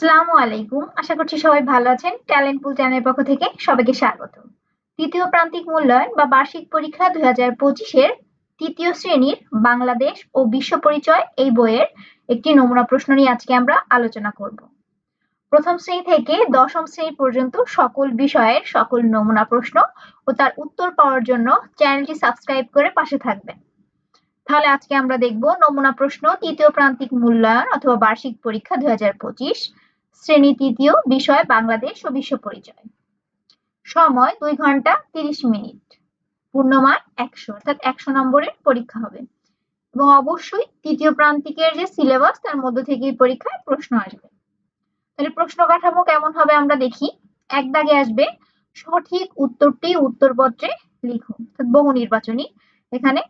আসসালামু আলাইকুম। আশা করছি সবাই ভালো আছেন। ট্যালেন্ট পুল চ্যানেলের পক্ষ থেকে সবাইকে স্বাগত। তৃতীয় প্রান্তিক মূল্যায়ন বা বার্ষিক পরীক্ষা দুই হাজার পঁচিশের তৃতীয় শ্রেণির বাংলাদেশ ও বিশ্ব পরিচয় এই বইয়ের একটি নমুনা প্রশ্ন নিয়ে আজকে আমরা আলোচনা করব। প্রথম শ্রেণি থেকে দশম শ্রেণি পর্যন্ত সকল বিষয়ের সকল নমুনা প্রশ্ন ও তার উত্তর পাওয়ার জন্য চ্যানেলটি সাবস্ক্রাইব করে পাশে থাকবেন। তাহলে আজকে আমরা দেখব নমুনা প্রশ্ন তৃতীয় প্রান্তিক মূল্যায়ন অথবা বার্ষিক পরীক্ষা দুই হাজার পঁচিশ শ্রেণি তৃতীয় বিষয় বাংলাদেশ ও বিশ্ব পরিচয়। সময় দুই ঘণ্টা তিরিশ মিনিট। পূর্ণমান একশো, অর্থাৎ একশো নম্বরের পরীক্ষা হবে। এবং অবশ্যই তৃতীয় প্রান্তিকের যে সিলেবাস তার মধ্য থেকেই পরীক্ষায় প্রশ্ন আসবে। তাহলে প্রশ্ন কাঠামো কেমন হবে আমরা দেখি। এক দাগে আসবে, সঠিক উত্তরটি উত্তরপত্রে লিখুন বহু নির্বাচনী। এখানে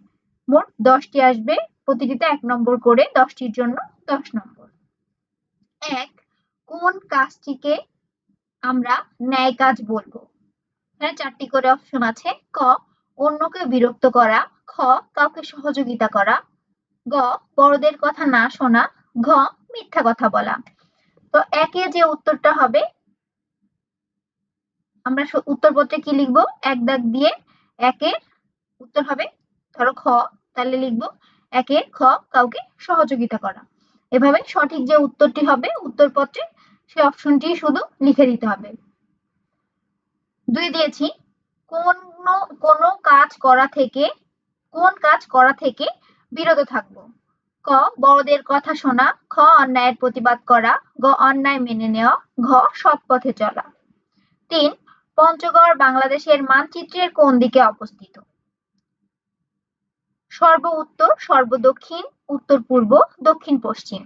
মোট দশটি আসবে, প্রতিটিতে এক নম্বর করে, দশটির জন্য দশ নম্বর। এক কোন কাজটিকে আমরা ন্যায় কাজ বলব? এখানে চারটি করে অপশন আছে। ক, অন্যকে বিরক্ত করা। খ, কাউকে সহযোগিতা করা। গ, বড়দের কথা না শোনা। ঘ, মিথ্যা কথা বলা। তো একে যে উত্তরটা হবে, আমরা উত্তরপত্রে কি লিখব? এক দাগ দিয়ে একে উত্তর হবে, ধরো খ, তাহলে লিখব, একে খ, কাউকে সহযোগিতা করা। এভাবে সঠিক যে উত্তরটি হবে, উত্তরপত্রে সেই অপশনটি শুধু লিখে দিতে হবে। দুই দিয়েছি, কোন কোন কাজ করা থেকে, কোন কাজ করা থেকে বিরত থাকব। ক, বড়দের কথা শোনা, খ, অন্যায়ের প্রতিবাদ করা, গ, অন্যায় মেনে নেওয়া, ঘ, সৎ পথে চলা। তিন, পঞ্চগড় বাংলাদেশের মানচিত্রের কোন দিকে অবস্থিত? সর্ব উত্তর, সর্ব দক্ষিণ উত্তর পূর্ব দক্ষিণ পশ্চিম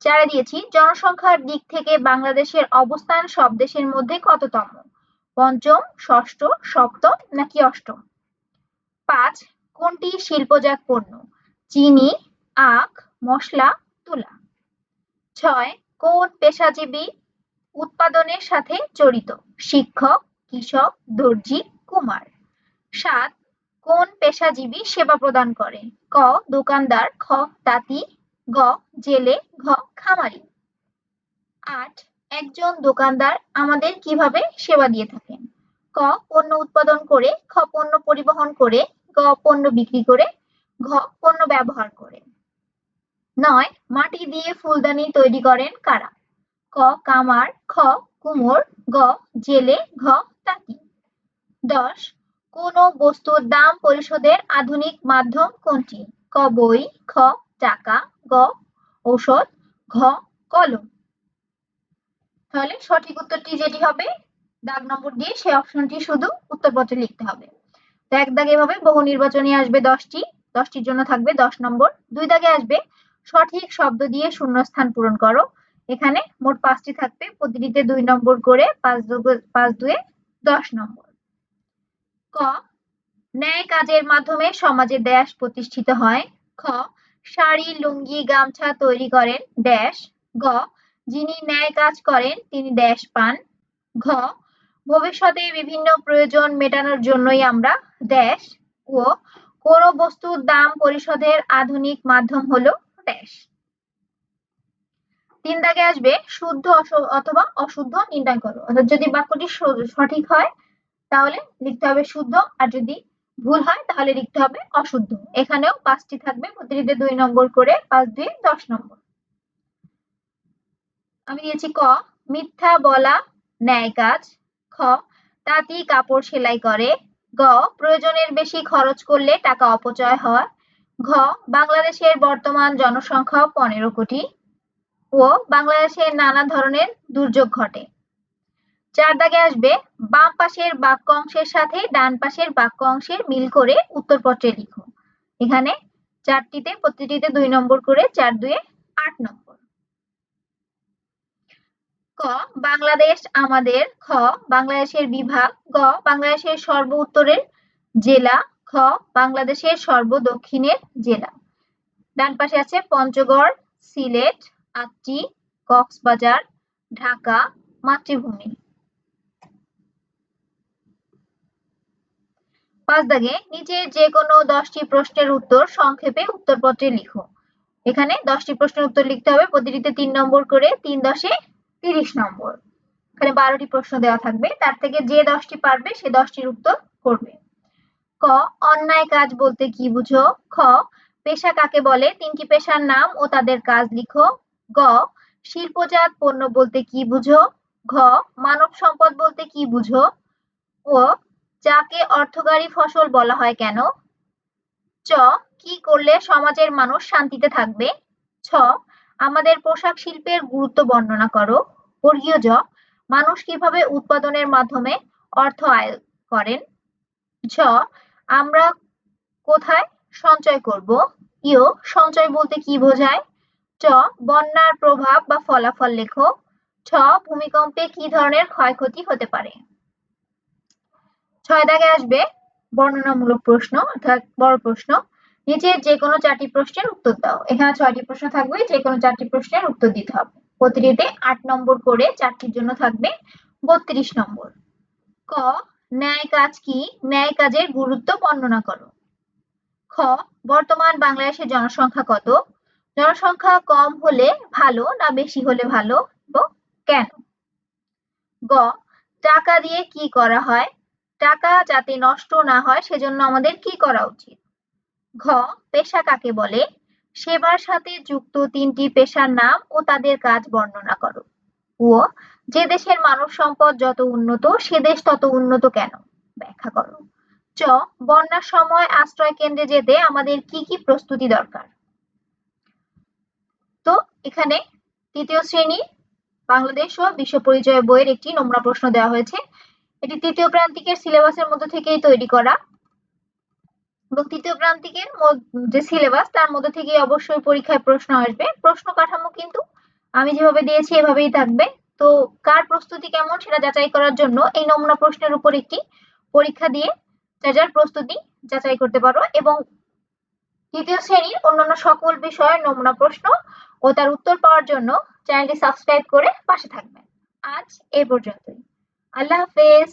চারে দিয়েছি, জনসংখ্যার দিক থেকে বাংলাদেশের অবস্থান সব দেশের মধ্যে কততম? পঞ্চম, ষষ্ঠ, সপ্তম নাকি অষ্টম? পাঁচ, কোনটি শিল্পজাত পণ্য? চিনি, আখ, মশলা, তুলা। ছয়, কোন পেশাজীবী উৎপাদনের সাথে জড়িত? শিক্ষক, কৃষক, দর্জি, কুমার। সাত, কোন পেশাজীবী সেবা প্রদান করে? ক, দোকানদার, খ, তাঁতি গ জেলে, ঘ, খামারি। আট, একজন দোকানদার আমাদের কীভাবে সেবা দিয়ে থাকেন ক, পণ্য উৎপাদন করে, খ, পণ্য পরিবহন করে, গ, পণ্য বিক্রি করে, ঘ, পণ্য ব্যবহার করে। নয়, মাটি দিয়ে ফুলদানি তৈরি করেন কারা? ক, কামার, খ, কুমোর, গ, জেলে, ঘ তাঁতি দশ, কোন বস্তুর দাম পরিশোধের আধুনিক মাধ্যম কোনটি? ক, বই, খ টাকা, গ, ঔষধ, ঘ, কলম। তাহলে সঠিক উত্তরটি যেটি হবে, দাগ নম্বর দিয়ে সেই অপশনটি শুধু উত্তরপত্রে লিখতে হবে। তো এক দাগে এভাবে বহু নির্বাচনী আসবে দশটি, দশটির জন্য থাকবে দশ নম্বর। দুই দাগে আসবে, সঠিক শব্দ দিয়ে শূন্যস্থান পূরণ করো। এখানে মোট পাঁচটি থাকবে, প্রতিটিতে দুই নম্বর করে পাঁচ পাঁচ দুয়ে দশ নম্বর। ক, ন্যায় কাজের মাধ্যমে সমাজে দেশ প্রতিষ্ঠিত হয়। খ শাড়ি, লুঙ্গি, গামছা তৈরি করেন। ড্যাশ গ, যিনি ন্যায় কাজ করেন, তিনি ড্যাশ পান। ঘ, ভবিষ্যতে বিভিন্ন প্রয়োজন মেটানোর জন্যই আমরা ড্যাশ ও বস্তুর দাম পরিশোধের আধুনিক মাধ্যম হলো ড্যাশ তিন দাগে আসবে, শুদ্ধ অথবা অশুদ্ধ নির্ণয় করো। অর্থাৎ যদি বাক্যটি সঠিক হয়, তাহলে লিখতে হবে শুদ্ধ, আর যদি ভুল হয়, তাহলে লিখতে হবে অশুদ্ধ। এখানেও পাঁচটি থাকবে, প্রতিটিতে দুই নম্বর করে পাঁচ দুই দশ নম্বর। আমি দিয়েছি ক, মিথ্যা বলা, ন্যায় কাজ। খ, তাঁতি কাপড় সেলাই করে। গ, প্রয়োজনের বেশি খরচ করলে টাকা অপচয় হয়। ঘ, বাংলাদেশের বর্তমান জনসংখ্যা পনেরো কোটি ও বাংলাদেশের নানা ধরনের দুর্যোগ ঘটে। চার দাগে আসবে বাম পাশের বাক্য অংশের সাথে ডান পাশের বাক্য অংশের মিল করে উত্তরপত্রে লিখো। এখানে চারটিতে, প্রতিটিতে দুই নম্বর করে চার দুয়ে আট নম্বর। ক, বাংলাদেশ আমাদের, খ, বাংলাদেশের বিভাগ, গ, বাংলাদেশের সর্ব উত্তরের জেলা, খ, বাংলাদেশের সর্ব দক্ষিণের জেলা। ডান পাশে আছে পঞ্চগড়, সিলেট, আটটি, কক্সবাজার, ঢাকা, মাতৃভূমি। পাঁচ দাগে নিচের যে কোনো দশটি প্রশ্নের উত্তর সংক্ষেপে উত্তরপত্রে লিখো। এখানে দশটি প্রশ্নের উত্তর লিখতে হবে, প্রতিটিতে তিন নম্বর করে তিন দশে তিরিশ নম্বর। এখানে বারোটি প্রশ্ন দেওয়া থাকবে, তার থেকে যে দশটি পারবে সে দশটির উত্তর করবে। ক, অন্যায় কাজ বলতে কি বুঝো? খ, পেশা কাকে বলে? তিনটি পেশার নাম ও তাদের কাজ লিখো। গ, শিল্পজাত পণ্য বলতে কি বুঝো? ঘ, মানব সম্পদ বলতে কি বুঝো? ও যাকে অর্থকারী ফসল বলা হয় কেন? চ, কি করলে সমাজের মানুষ শান্তিতে থাকবে? ছ, আমাদের পোশাক শিল্পের গুরুত্ব বর্ণনা করো। বর্গীয় জ, মানুষ কীভাবে উৎপাদনের মাধ্যমে অর্থ আয় করেন? ঝ, আমরা কোথায় সঞ্চয় করব? ইও সঞ্চয় বলতে কি বোঝায়? চ, বন্যার প্রভাব বা ফলাফল লেখো। ছ ভূমিকম্পে কি ধরনের ক্ষয়ক্ষতি হতে পারে? ছয় দাগে আসবে বর্ণনামূলক প্রশ্ন, অর্থাৎ বড় প্রশ্ন। নিচের যে কোনো চারটি প্রশ্নের উত্তর দাও। এখানে ছয়টি প্রশ্ন থাকবে যে কোনো চারটি প্রশ্নের উত্তর দিতে হবে। প্রতিটিতে আট নম্বর করে চারটির জন্য থাকবে বত্রিশ নম্বর। ক, ন্যায় কাজ কি? ন্যায় কাজের গুরুত্ব বর্ণনা করো। খ, বর্তমান বাংলাদেশের জনসংখ্যা কত? জনসংখ্যা কম হলে ভালো না বেশি হলে ভালো? এবং কেন? গ, টাকা দিয়ে কি করা হয়? টাকা যাতে নষ্ট না হয়, সেজন্য আমাদের কি করা উচিত? ঘ, পেশা কাকে বলে? সেবার সাথে যুক্ত তিনটি পেশার নাম ও তাদের কাজ বর্ণনা করো। ও যে দেশের মানব সম্পদ যত উন্নত, সে দেশ তত উন্নত কেন? ব্যাখ্যা করো। চ, বন্যার সময় আশ্রয় কেন্দ্রে যেতে আমাদের কি কি প্রস্তুতি দরকার? তো, এখানে তৃতীয় শ্রেণি, বাংলাদেশ ও বিশ্ব পরিচয় বইয়ের একটি নমুনা প্রশ্ন দেওয়া হয়েছে। এটি তৃতীয় প্রান্তিকের সিলেবাসের মধ্যে থেকেই তৈরি করা। এবং তৃতীয় প্রান্তিকের যে সিলেবাস, তার মধ্যে থেকে অবশ্যই পরীক্ষায় প্রশ্ন আসবে। প্রশ্ন কাঠামো কিন্তু আমি যেভাবে দিয়েছি, এভাবেই থাকবে। তো কার প্রস্তুতি কেমন সেটা যাচাই করার জন্য এই নমুনা প্রশ্নের উপর একটি পরীক্ষা দিয়ে যার যার প্রস্তুতি যাচাই করতে পারো। এবং তৃতীয় শ্রেণির অন্যান্য সকল বিষয়ের নমুনা প্রশ্ন ও তার উত্তর পাওয়ার জন্য চ্যানেলটি সাবস্ক্রাইব করে পাশে থাকবেন আজ এ পর্যন্তই। আল্লাহ হাফেজ।